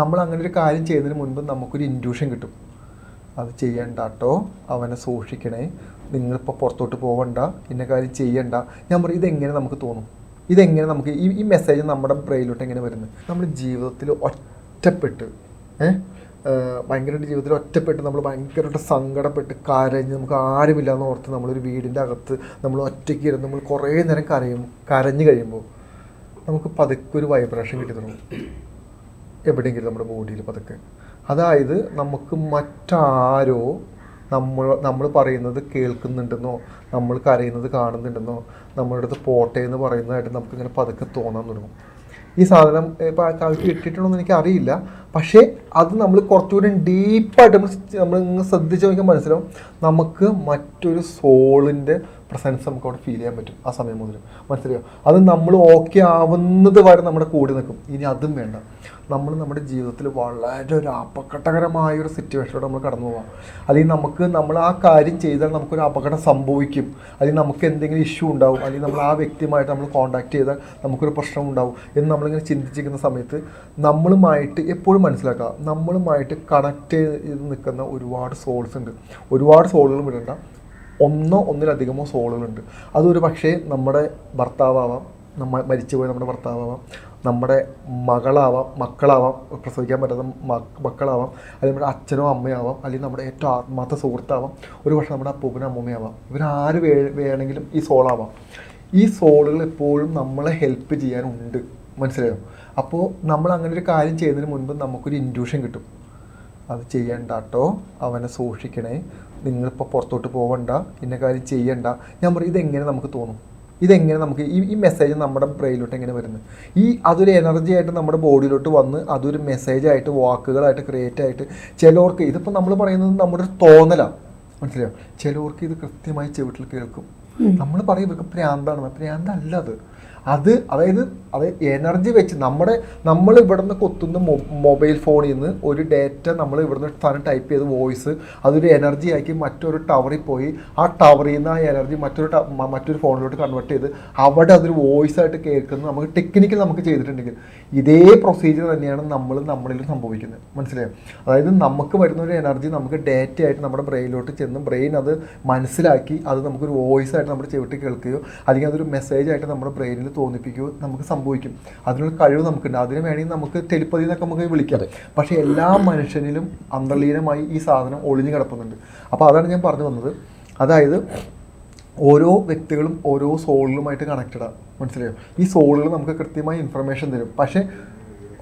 നമ്മൾ അങ്ങനെ ഒരു കാര്യം ചെയ്യുന്നതിന് മുൻപ് നമുക്കൊരു ഇൻഡ്യൂഷൻ കിട്ടും. അത് ചെയ്യണ്ട കേട്ടോ അവനെ സൂക്ഷിക്കണേ. നിങ്ങളിപ്പോൾ പുറത്തോട്ട് പോകണ്ട ഇന്ന കാര്യം ചെയ്യണ്ട. ഞാൻ പറയും ഇതെങ്ങനെ നമുക്ക് തോന്നും? ഇതെങ്ങനെ നമുക്ക് ഈ ഈ മെസ്സേജ് നമ്മുടെ ബ്രെയിനിലോട്ട് എങ്ങനെ വരുന്നത്? നമ്മൾ ജീവിതത്തിൽ ഒറ്റപ്പെട്ട് ഏഹ് ഭയങ്കരമായിട്ട് ജീവിതത്തിൽ ഒറ്റപ്പെട്ട് നമ്മൾ ഭയങ്കരമായിട്ട് സങ്കടപ്പെട്ട് കരഞ്ഞ് നമുക്ക് ആരുമില്ല എന്ന് ഓർത്ത് നമ്മളൊരു വീടിന്റെ അകത്ത് നമ്മൾ ഒറ്റയ്ക്ക് ഇരുന്ന് നമ്മൾ കുറേ നേരം കരയും കരഞ്ഞു കഴിയുമ്പോൾ നമുക്ക് പതുക്കെ ഒരു വൈബ്രേഷൻ കിട്ടി തുടങ്ങും എവിടെയെങ്കിലും നമ്മുടെ ബോഡിയിൽ പതുക്കെ. അതായത് നമുക്ക് മറ്റാരോ നമ്മൾ നമ്മൾ പറയുന്നത് കേൾക്കുന്നുണ്ടെന്നോ നമ്മൾ കരയുന്നത് കാണുന്നുണ്ടെന്നോ നമ്മളുടെ പോട്ടെ എന്ന് പറയുന്നതായിട്ട് നമുക്കിങ്ങനെ പതുക്കെ തോന്നാൻ തുടങ്ങും. ഈ സാധനം ഇപ്പോൾ ആൾക്ക് കിട്ടിയിട്ടുണ്ടോ എന്ന് എനിക്ക് അറിയില്ല. പക്ഷേ അത് നമ്മൾ കുറച്ചുകൂടി ഡീപ്പായിട്ട് നമ്മൾ നമ്മൾ ശ്രദ്ധിച്ച് നോക്കിയാൽ മനസ്സിലാവും. നമുക്ക് മറ്റൊരു സോളിന്റെ പ്രസൻസ് നമുക്ക് അവിടെ ഫീൽ ചെയ്യാൻ പറ്റും ആ സമയം മുതൽ മനസ്സിലായോ? അത് നമ്മൾ ഓക്കെ ആവുന്നത് വരെ നമ്മുടെ കൂടി നിൽക്കും. ഇനി അതും വേണ്ട. നമ്മൾ നമ്മുടെ ജീവിതത്തിൽ വളരെ ഒരു അപകടകരമായ ഒരു സിറ്റുവേഷനിലൂടെ നമ്മൾ കടന്നു പോകാം അല്ലെങ്കിൽ നമുക്ക് നമ്മൾ ആ കാര്യം ചെയ്താൽ നമുക്കൊരു അപകടം സംഭവിക്കും. അല്ലെങ്കിൽ നമുക്ക് എന്തെങ്കിലും ഇഷ്യൂ ഉണ്ടാവും. അല്ലെങ്കിൽ നമ്മൾ ആ വ്യക്തിയുമായിട്ട് നമ്മൾ കോൺടാക്ട് ചെയ്താൽ നമുക്കൊരു പ്രശ്നം ഉണ്ടാവും എന്ന് നമ്മളിങ്ങനെ ചിന്തിച്ചിരിക്കുന്ന സമയത്ത് നമ്മളുമായിട്ട് എപ്പോഴും മനസ്സിലാക്കുക നമ്മളുമായിട്ട് കണക്ട് ചെയ്ത് നിൽക്കുന്ന ഒരുപാട് സോൾസ് ഉണ്ട്. ഒരുപാട് സോളുകൾ വിടണ്ട ഒന്നോ ഒന്നിലധികമോ സോളുകളുണ്ട്. അതൊരു പക്ഷേ നമ്മുടെ ഭർത്താവാം നമ്മൾ മരിച്ചുപോയ നമ്മുടെ ഭർത്താവാം നമ്മുടെ മകളാവാം മക്കളാവാം പ്രസവിക്കാൻ പറ്റാത്ത മക്കളാവാം അല്ലെങ്കിൽ നമ്മുടെ അച്ഛനോ അമ്മയാവാം അല്ലെങ്കിൽ നമ്മുടെ ഏറ്റവും ആത്മാർത്ഥ സുഹൃത്താവാം ഒരു പക്ഷേ നമ്മുടെ അപ്പൂപ്പനും അമ്മൂമ്മയാവാം. ഇവരാര് വേ വേണമെങ്കിലും ഈ സോളാവാം. ഈ സോളുകൾ എപ്പോഴും നമ്മളെ ഹെൽപ്പ് ചെയ്യാനുണ്ട്. മനസ്സിലായോ? അപ്പോൾ നമ്മൾ അങ്ങനെ ഒരു കാര്യം ചെയ്യുന്നതിന് മുൻപ് നമുക്കൊരു ഇൻഡ്യൂഷൻ കിട്ടും. അത് ചെയ്യണ്ട കേട്ടോ അവനെ സൂക്ഷിക്കണേ. നിങ്ങളിപ്പോൾ പുറത്തോട്ട് പോകണ്ട ഇന്ന കാര്യം ചെയ്യണ്ട. ഞാൻ പറയും ഇതെങ്ങനെ നമുക്ക് തോന്നും? ഇതെങ്ങനെ നമുക്ക് ഈ ഈ മെസ്സേജ് നമ്മുടെ ബ്രെയിനിലോട്ട് എങ്ങനെ വരുന്നത്? ഈ അതൊരു എനർജി ആയിട്ട് നമ്മുടെ ബോഡിയിലോട്ട് വന്ന് അതൊരു മെസ്സേജായിട്ട് വാക്കുകളായിട്ട് ക്രിയേറ്റ് ആയിട്ട് ചിലവർക്ക് ഇതിപ്പോൾ നമ്മൾ പറയുന്നത് നമ്മുടെ ഒരു തോന്നലാണ് മനസ്സിലായോ? ചിലവർക്ക് ഇത് കൃത്യമായി ചെവിട്ടിൽ കേൾക്കും. നമ്മൾ പറയും ഇവർക്ക് പ്രാന്താണ്. പ്രാന്തല്ല അത്. അത് അതായത് അത് എനർജി വെച്ച് നമ്മുടെ നമ്മൾ ഇവിടുന്ന് കൊത്തുന്ന മൊബൈൽ ഫോണിൽ നിന്ന് ഒരു ഡേറ്റ നമ്മൾ ഇവിടുന്ന് സാധനം ടൈപ്പ് ചെയ്ത് വോയിസ് അതൊരു എനർജി ആക്കി മറ്റൊരു ടവറിൽ പോയി ആ ടവറിൽ നിന്ന് ആ എനർജി മറ്റൊരു മറ്റൊരു ഫോണിലോട്ട് കൺവേർട്ട് ചെയ്ത് അവിടെ അതൊരു വോയിസ് ആയിട്ട് കേൾക്കുന്നത് നമുക്ക് ടെക്നിക്കൽ നമുക്ക് ചെയ്തിട്ടുണ്ടെങ്കിൽ ഇതേ പ്രൊസീജിയർ തന്നെയാണ് നമ്മൾ നമ്മളിൽ സംഭവിക്കുന്നത്. മനസ്സിലായോ? അതായത് നമുക്ക് വരുന്ന ഒരു എനർജി നമുക്ക് ഡേറ്റ ആയിട്ട് നമ്മുടെ ബ്രെയിനിലോട്ട് ചെന്ന് ബ്രെയിൻ അത് മനസ്സിലാക്കി അത് നമുക്കൊരു വോയിസ് ആയിട്ട് നമ്മുടെ ചെവിട്ട് കേൾക്കുകയോ അല്ലെങ്കിൽ അതൊരു മെസ്സേജ് ആയിട്ട് നമ്മുടെ ബ്രെയിനിൽ തോന്നിപ്പിക്കുകയോ നമുക്ക് സംഭവിക്കും. അതിനുള്ള കഴിവ് നമുക്കുണ്ട്. അതിന് വേണമെങ്കിൽ നമുക്ക് ടെലിപ്പതി എന്നൊക്കെ നമുക്ക് വിളിക്കാം. പക്ഷേ എല്ലാ മനുഷ്യനിലും അന്തർലീനമായി ഈ സാധനം ഒളിഞ്ഞു കിടപ്പുന്നുണ്ട്. അപ്പോൾ അതാണ് ഞാൻ പറഞ്ഞു വന്നത്. അതായത് ഓരോ വ്യക്തികളും ഓരോ സോളുകളുമായിട്ട് കണക്റ്റഡാണ് മനസ്സിലായോ? ഈ സോളുകൾ നമുക്ക് കൃത്യമായി ഇൻഫർമേഷൻ തരും. പക്ഷേ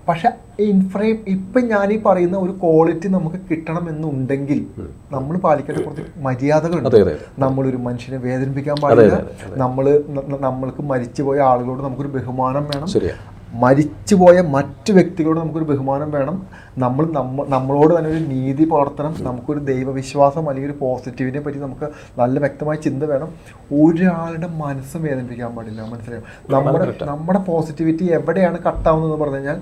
പക്ഷെ ഇൻഫ്രേ ഇപ്പം ഞാൻ ഈ പറയുന്ന ഒരു ക്വാളിറ്റി നമുക്ക് കിട്ടണം എന്നുണ്ടെങ്കിൽ നമ്മൾ പാലിക്കേണ്ട കുറച്ച് മര്യാദകളുണ്ട്. നമ്മളൊരു മനുഷ്യനെ വേദനിപ്പിക്കാൻ പാടില്ല. നമ്മൾ നമ്മൾക്ക് മരിച്ചുപോയ ആളുകളോട് നമുക്കൊരു ബഹുമാനം വേണം. മരിച്ചുപോയ മറ്റു വ്യക്തികളോട് നമുക്കൊരു ബഹുമാനം വേണം. നമ്മൾ നമ്മ നമ്മളോട് തന്നെ ഒരു നീതി പുലർത്തണം. നമുക്കൊരു ദൈവവിശ്വാസം അല്ലെങ്കിൽ ഒരു പോസിറ്റീവിനെ പറ്റി നമുക്ക് നല്ല വ്യക്തമായ ചിന്ത വേണം. ഒരാളുടെ മനസ്സും വേദനിപ്പിക്കാൻ പാടില്ല മനസ്സിലായോ? നമ്മുടെ നമ്മുടെ പോസിറ്റിവിറ്റി എവിടെയാണ് കട്ടാവുന്നതെന്ന് പറഞ്ഞു കഴിഞ്ഞാൽ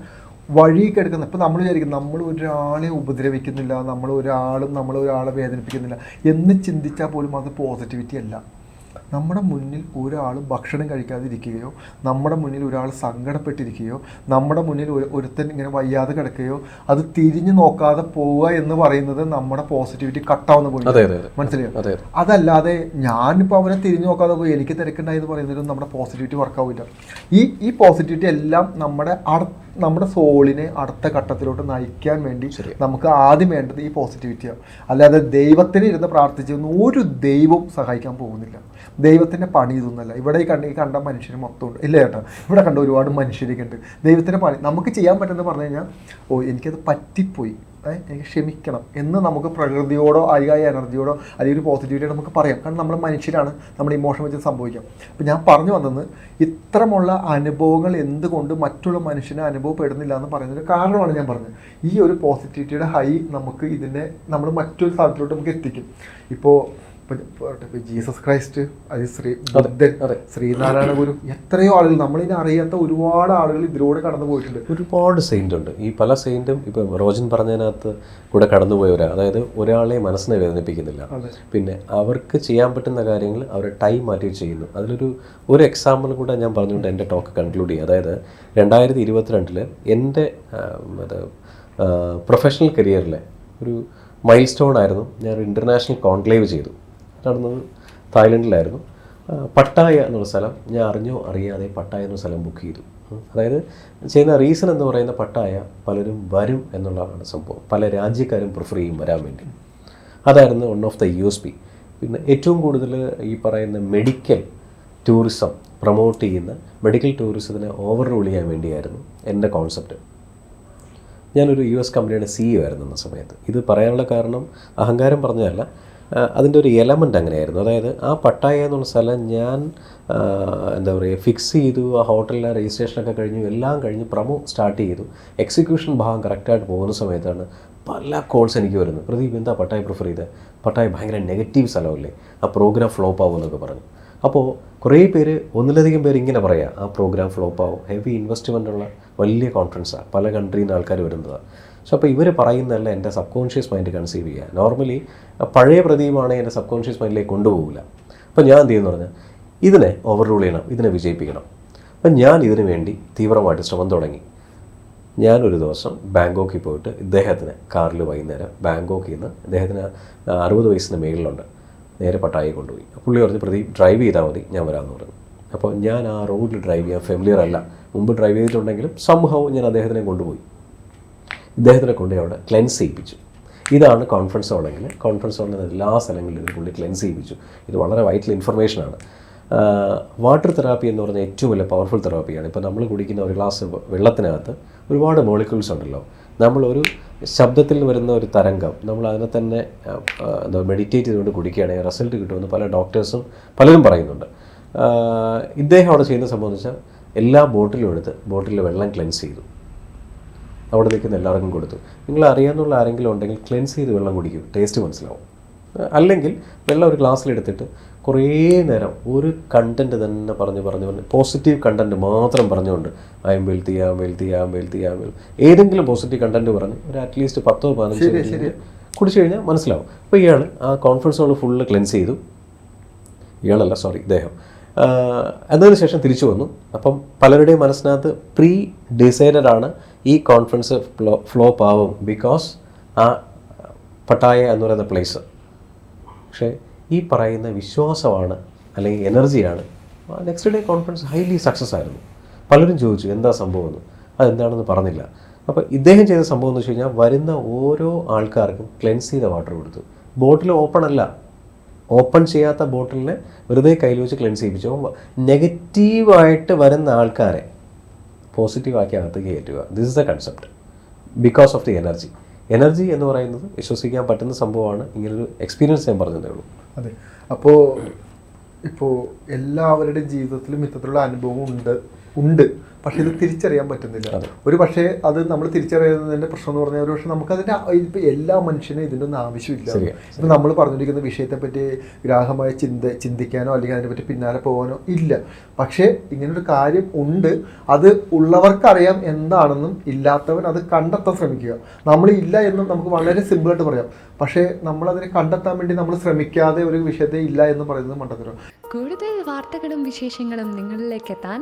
വഴിയൊക്കെ എടുക്കുന്നത് ഇപ്പം നമ്മൾ വിചാരിക്കും നമ്മൾ ഒരാളെ ഉപദ്രവിക്കുന്നില്ല നമ്മൾ ഒരാളും നമ്മൾ ഒരാളെ വേദനിപ്പിക്കുന്നില്ല എന്ന് ചിന്തിച്ചാൽ പോലും അത് പോസിറ്റിവിറ്റി അല്ല. നമ്മുടെ മുന്നിൽ ഒരാൾ ഭക്ഷണം കഴിക്കാതിരിക്കുകയോ നമ്മുടെ മുന്നിൽ ഒരാൾ സങ്കടപ്പെട്ടിരിക്കുകയോ നമ്മുടെ മുന്നിൽ ഒരു ഒരുത്തൻ ഇങ്ങനെ വയ്യാതെ കിടക്കുകയോ അത് തിരിഞ്ഞു നോക്കാതെ പോവുക എന്ന് പറയുന്നത് നമ്മുടെ പോസിറ്റിവിറ്റി കട്ടാവുന്ന പോയി മനസ്സിലായോ? അതെ അതെ. അതല്ലാതെ ഞാനിപ്പോൾ അവനെ തിരിഞ്ഞു നോക്കാതെ പോയി എനിക്ക് തിരക്കുണ്ടായി എന്ന് പറയുന്നതിലും നമ്മുടെ പോസിറ്റിവിറ്റി വർക്കാവില്ല ഈ ഈ പോസിറ്റിവിറ്റി എല്ലാം നമ്മുടെ അടുത്ത നമ്മുടെ സോളിനെ അടുത്ത ഘട്ടത്തിലോട്ട് നയിക്കാൻ വേണ്ടി നമുക്ക് ആദ്യം വേണ്ടത് ഈ പോസിറ്റിവിറ്റിയാണ് അല്ലാതെ ദൈവത്തിന് ഇരുന്ന് പ്രാർത്ഥിച്ചൊന്നും ഒരു ദൈവം സഹായിക്കാൻ പോകുന്നില്ല. ദൈവത്തിന്റെ പണി ഇതൊന്നുമല്ല. ഇവിടെ ഈ കണ്ട ഈ കണ്ട മനുഷ്യർ മൊത്തം ഉണ്ട്. ഇല്ല ചേട്ടാ ഇവിടെ കണ്ട ഒരുപാട് മനുഷ്യരൊക്കെ ഉണ്ട്. ദൈവത്തിന്റെ പണി നമുക്ക് ചെയ്യാൻ പറ്റുന്നത് പറഞ്ഞു കഴിഞ്ഞാൽ ഓ എനിക്കത് പറ്റിപ്പോയി. എനിക്ക് ക്ഷമിക്കണം എന്ന് നമുക്ക് പ്രകൃതിയോടോ അല്ലെങ്കിൽ എനർജിയോടോ അല്ലെങ്കിൽ ഒരു പോസിറ്റിവിറ്റിയോ നമുക്ക് പറയാം. കാരണം നമ്മൾ മനുഷ്യരാണ് നമ്മൾ ഇമോഷൻ വെച്ച് സംഭവിക്കാം. അപ്പം ഞാൻ പറഞ്ഞു വന്നത് ഇത്തരമുള്ള അനുഭവങ്ങൾ എന്തുകൊണ്ട് മറ്റുള്ള മനുഷ്യനെ അനുഭവപ്പെടുന്നില്ല എന്ന് പറയുന്നൊരു കാരണമാണ് ഞാൻ പറഞ്ഞത്. ഈ ഒരു പോസിറ്റിവിറ്റിയുടെ ഹൈ നമുക്ക് ഇതിനെ നമ്മൾ മറ്റൊരു സ്ഥലത്തിലോട്ട് നമുക്ക് എത്തിക്കും. ഇപ്പോൾ ജീസസ് ക്രൈസ്റ്റ് അത് ശ്രീ ബുദ്ധൻ. ശ്രീനാരായണ ഗുരു എത്രയോ ആളുകൾ നമ്മളിനെ അറിയാത്ത ഒരുപാട് ആളുകൾ ഇതിലൂടെ കടന്നു പോയിട്ടുണ്ട്. ഒരുപാട് സെയിന്റ് ഉണ്ട്. ഈ പല സെയിന്റും ഇപ്പം റോജൻ പറഞ്ഞതിനകത്ത് കൂടെ കടന്നുപോയവരാ അതായത് ഒരാളെ മനസ്സിനെ വേദനിപ്പിക്കുന്നില്ല. പിന്നെ അവർക്ക് ചെയ്യാൻ പറ്റുന്ന കാര്യങ്ങൾ അവർ ടൈം മാറ്റി ചെയ്യുന്നു. അതിലൊരു ഒരു എക്സാമ്പിൾ കൂടെ ഞാൻ പറഞ്ഞുകൊണ്ട് എന്റെ ടോക്ക് കൺക്ലൂഡ് ചെയ്യുക അതായത് രണ്ടായിരത്തി ഇരുപത്തിരണ്ടിൽ എന്റെ പ്രൊഫഷണൽ കരിയറിലെ ഒരു മൈൽ സ്റ്റോൺ ആയിരുന്നു ഞാൻ ഇന്റർനാഷണൽ കോൺക്ലേവ് ചെയ്തു. നടന്നത് തായ്ലൻഡിലായിരുന്നു. പട്ടായ എന്നുള്ള സ്ഥലം ഞാൻ അറിഞ്ഞോ അറിയാതെ പട്ടായ എന്നൊരു സ്ഥലം ബുക്ക് ചെയ്തു. അതായത് ചെയ്യുന്ന റീസൺ എന്ന് പറയുന്ന പട്ടായ പലരും വരും എന്നുള്ളതാണ് സംഭവം. പല രാജ്യക്കാരും പ്രിഫർ ചെയ്യും വരാൻ വേണ്ടി. അതായിരുന്നു one of the U S P പിന്നെ ഏറ്റവും കൂടുതൽ ഈ പറയുന്ന മെഡിക്കൽ ടൂറിസം പ്രൊമോട്ട് ചെയ്യുന്ന മെഡിക്കൽ ടൂറിസത്തിനെ ഓവർ റൂൾ ചെയ്യാൻ വേണ്ടിയായിരുന്നു എന്റെ കോൺസെപ്റ്റ് ഞാനൊരു യു എസ് കമ്പനിയുടെ സിഇഒ ആയിരുന്നു എന്ന സമയത്ത്. ഇത് പറയാനുള്ള കാരണം അഹങ്കാരം പറഞ്ഞതല്ല. അതിന്റെ ഒരു എലമെന്റ് അങ്ങനെയായിരുന്നു. അതായത് ആ പട്ടായ എന്നുള്ള സ്ഥലം ഞാൻ എന്താ പറയുക ഫിക്സ് ചെയ്തു ആ ഹോട്ടലിലെ രജിസ്ട്രേഷനൊക്കെ കഴിഞ്ഞു എല്ലാം കഴിഞ്ഞ് പ്രമോ സ്റ്റാർട്ട് ചെയ്തു. എക്സിക്യൂഷൻ ഭാഗം കറക്റ്റായിട്ട് പോകുന്ന സമയത്താണ് പല കോൾസ് എനിക്ക് വരുന്നത്. പ്രദീപ് എന്താ പട്ടായ പ്രിഫർ ചെയ്തത് പട്ടായ ഭയങ്കര നെഗറ്റീവ് സ്ഥലമല്ലേ? ആ പ്രോഗ്രാം ഫ്ലോപ്പ് ആവും എന്നൊക്കെ പറഞ്ഞു. അപ്പോൾ കുറേ പേര് ഒന്നിലധികം പേര് ഇങ്ങനെ പറയാം ആ പ്രോഗ്രാം ഫ്ലോപ്പ് ആവും. ഹെവി ഇൻവെസ്റ്റ്മെന്റുള്ള വലിയ കോൺഫറൻസാണ് പല കൺട്രിയിൽ നിന്ന് ആൾക്കാർ വരുന്നതാണ് സോ അപ്പോൾ ഇവർ പറയുന്നതല്ല എന്റെ സബ് കോൺഷ്യസ് മൈൻഡ് കൺസീവ് ചെയ്യുക. നോർമലി പഴയ പ്രദീപമാണെങ്കിൽ എന്റെ സബ് കോൺഷ്യസ് മൈൻഡിലേക്ക് കൊണ്ടുപോകില്ല. അപ്പോൾ ഞാൻ എന്ത് ചെയ്യുന്നു പറഞ്ഞാൽ ഇതിനെ ഓവർ റൂൾ ചെയ്യണം ഇതിനെ വിജയിപ്പിക്കണം. അപ്പം ഞാൻ ഇതിനു വേണ്ടി തീവ്രമായിട്ട് ശ്രമം തുടങ്ങി. ഞാനൊരു ദിവസം ബാങ്കോക്കിൽ പോയിട്ട് ഇദ്ദേഹത്തിന് കാറിൽ വൈകുന്നേരം ബാങ്കോക്കിൽ നിന്ന് ഇദ്ദേഹത്തിന് അറുപത് വയസ്സിന് മേളിലുണ്ട്. നേരെ പട്ടായി കൊണ്ടുപോയി. പുള്ളി പറഞ്ഞ് പ്രതി ഡ്രൈവ് ചെയ്താൽ മതി ഞാൻ വരാമെന്ന് പറഞ്ഞു. അപ്പോൾ ഞാൻ ആ റോഡിൽ ഡ്രൈവ് ചെയ്യാൻ ഫെമിലിയർ അല്ല. മുമ്പ് ഡ്രൈവ് ചെയ്തിട്ടുണ്ടെങ്കിലും സംഭവം ഞാൻ അദ്ദേഹത്തിനെ കൊണ്ടുപോയി. ഇദ്ദേഹത്തിനെ കൊണ്ട് അവിടെ ക്ലെൻസ് ചെയ്യിപ്പിച്ചു. ഇതാണ് കോൺഫറൻസ് ഹോളെങ്കിൽ കോൺഫറൻസ് ഹോളിൽ എല്ലാ സ്ഥലങ്ങളിലും ഇത് പുള്ളി ക്ലെൻസ് ചെയ്യിപ്പിച്ചു. ഇത് വളരെ വൈറ്റൽ ഇൻഫർമേഷനാണ് വാട്ടർ തെറാപ്പി എന്ന് പറഞ്ഞാൽ ഏറ്റവും വലിയ പവർഫുൾ തെറാപ്പിയാണ് ഇപ്പോൾ നമ്മൾ കുടിക്കുന്ന ഒരു ഗ്ലാസ് വെള്ളത്തിനകത്ത് ഒരുപാട് മോളിക്യൂൾസ് ഉണ്ടല്ലോ. നമ്മളൊരു ശബ്ദത്തിൽ വരുന്ന ഒരു തരംഗം നമ്മൾ അതിനെ തന്നെ എന്താ മെഡിറ്റേറ്റ് ചെയ്തുകൊണ്ട് കുടിക്കുകയാണെങ്കിൽ റിസൾട്ട് കിട്ടുമെന്ന് പല ഡോക്ടേഴ്സും പലരും പറയുന്നുണ്ട്. ഇദ്ദേഹം അവിടെ ചെയ്യുന്ന വെച്ചാൽ എല്ലാ ബോട്ടിലും എടുത്ത് ബോട്ടിൽ വെള്ളം ക്ലെൻസ് ചെയ്തു. അവിടെ നിൽക്കുന്ന എല്ലാവർക്കും കൊടുത്തു. നിങ്ങൾ അറിയാമെന്നുള്ള ആരെങ്കിലും ഉണ്ടെങ്കിൽ ക്ലെൻസ് ചെയ്ത് വെള്ളം കുടിക്കും. ടേസ്റ്റ് മനസ്സിലാവും. അല്ലെങ്കിൽ വെള്ളം ഒരു ഗ്ലാസ്സിലെടുത്തിട്ട് കുറേ നേരം ഒരു കണ്ടന്റ് തന്നെ പറഞ്ഞ് പറഞ്ഞ് പറഞ്ഞ് പോസിറ്റീവ് കണ്ടന്റ് മാത്രം പറഞ്ഞുകൊണ്ട് I'm wealthy am wealthy am wealthy am well ഏതെങ്കിലും പോസിറ്റീവ് കണ്ടന്റ് പറഞ്ഞ് ഒരു അറ്റ്ലീസ്റ്റ് പത്തോ പതിനഞ്ചോ കുടിച്ചു കഴിഞ്ഞാൽ മനസ്സിലാവും. അപ്പോൾ ഇയാൾ ആ കോൺഫറൻസ് ഹോൾ ഫുള്ള് ക്ലെൻസ് ചെയ്തു. ഇയാളല്ല സോറി ഇദ്ദേഹം. ആഹ് അതിനുശേഷം തിരിച്ചു വന്നു. അപ്പം പലരുടെയും മനസ്സിനകത്ത് പ്രീ ഡിസൈഡഡ് ആണ് ഈ കോൺഫറൻസ് ഫ്ലോ ഫ്ലോപ്പ് ആവും ബിക്കോസ് ആ പട്ടായ എന്ന് പറയുന്ന പ്ലേസ് പക്ഷേ ഈ പറയുന്ന വിശ്വാസമാണ് അല്ലെങ്കിൽ എനർജിയാണ് next day conference highly success ആയിരുന്നു. പലരും ചോദിച്ചു എന്താ സംഭവം എന്ന്? അതെന്താണെന്ന് പറഞ്ഞില്ല. അപ്പോൾ ഇദ്ദേഹം ചെയ്ത സംഭവം എന്ന് വെച്ച് കഴിഞ്ഞാൽ വരുന്ന ഓരോ ആൾക്കാർക്കും ക്ലെൻസ് ചെയ്ത വാട്ടർ കൊടുത്തു. ബോട്ടിൽ ഓപ്പൺ അല്ല. ഓപ്പൺ ചെയ്യാത്ത ബോട്ടിലിനെ വെറുതെ കയ്യിൽ വെച്ച് ക്ലെൻസ് ചെയ്യിപ്പിച്ചു. നെഗറ്റീവായിട്ട് വരുന്ന ആൾക്കാരെ പോസിറ്റീവാക്കി അകത്തേക്ക് കയറ്റുക. This is the concept because of the energy energy എന്ന് പറയുന്നത് വിശ്വസിക്കാൻ പറ്റുന്ന സംഭവമാണ്. ഇങ്ങനൊരു എക്സ്പീരിയൻസ് ഞാൻ പറഞ്ഞതേ ഉള്ളൂ. അതെ. അപ്പോൾ ഇപ്പോൾ എല്ലാവരുടെയും ജീവിതത്തിലും ഇത്തരത്തിലുള്ള അനുഭവം ഉണ്ട്. ഉണ്ട്. പക്ഷെ ഇത് തിരിച്ചറിയാൻ പറ്റുന്നില്ല. ഒരു പക്ഷേ അത് നമ്മൾ തിരിച്ചറിയുന്നതിന്റെ പ്രശ്നം എന്ന് പറഞ്ഞാൽ ഒരു പക്ഷേ നമുക്ക് അതിന്റെ ഇപ്പൊ എല്ലാ മനുഷ്യനും ഇതിന്റെ ഒന്നും ആവശ്യമില്ല. ഇപ്പം ഇപ്പൊ നമ്മൾ പറഞ്ഞിരിക്കുന്ന വിഷയത്തെ പറ്റി ഗ്രാഹമായ ചിന്ത ചിന്തിക്കാനോ അല്ലെങ്കിൽ അതിനെ പറ്റി പിന്നാലെ പോകാനോ ഇല്ല. പക്ഷേ ഇങ്ങനൊരു കാര്യം ഉണ്ട്. അത് ഉള്ളവർക്കറിയാം എന്താണെന്നും ഇല്ലാത്തവൻ അത് കണ്ടെത്താൻ ശ്രമിക്കുക. നമ്മൾ ഇല്ല എന്നും നമുക്ക് വളരെ സിമ്പിളായിട്ട് പറയാം. പക്ഷേ നമ്മൾ അതിനെ കണ്ടെത്താൻ വേണ്ടി നമ്മൾ ശ്രമിക്കാതെ ഒരു വിഷയത്തെ ഇല്ല എന്ന് പറയുന്നത് മണ്ടത്തരം. കൂടുതൽ വാർത്തകളും വിശേഷങ്ങളും നിങ്ങളിലേക്ക് എത്താൻ